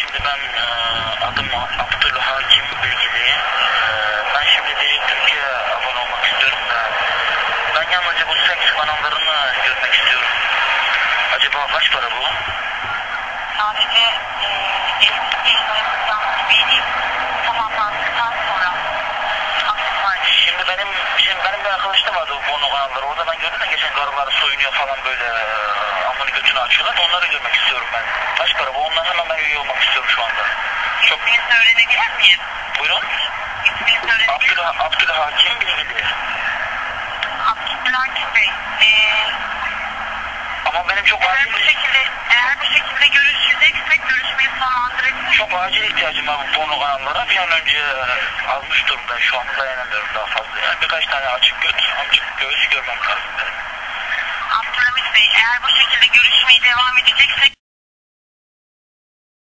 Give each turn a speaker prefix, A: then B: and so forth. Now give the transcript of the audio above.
A: Şimdi ben e, adım Abdülhakim Bilgili. E, ben şimdi Dijit Türkiye abone olmak istiyorum da ben yalnızca bu seks kanallarını görmek istiyorum. Acaba kaç para bu?
B: Sadece e, eski yayınlayan beni sonra
A: Şimdi benim şimdi benim bir arkadaşım vardı bu porno kanalları. Orada ben gördüm de geçen karılar soyunuyor falan böyle e, amını götünü açıyorlar. Onları görmek istiyorum ben. Kaç
B: Öğrenebilir miyim?
A: buyurun.
B: İsminizi öğrenebilir miyim? Abdülha,
A: Abdülhakim Bilgili.
B: Abdülhakim Bey. Ee,
A: Ama benim çok eğer acil, bu
B: şekilde eğer bu şekilde görüşeceksek görüşmeyi sonlandırabiliriz.
A: çok acil ihtiyacım var bu porno kanallara. Bir an önce e, azmış durumda. Şu an dayanamıyorum daha fazla. Yani birkaç tane açık göt, amcık göğüs görmem lazım benim.
B: Abdülhamit Bey eğer bu şekilde görüş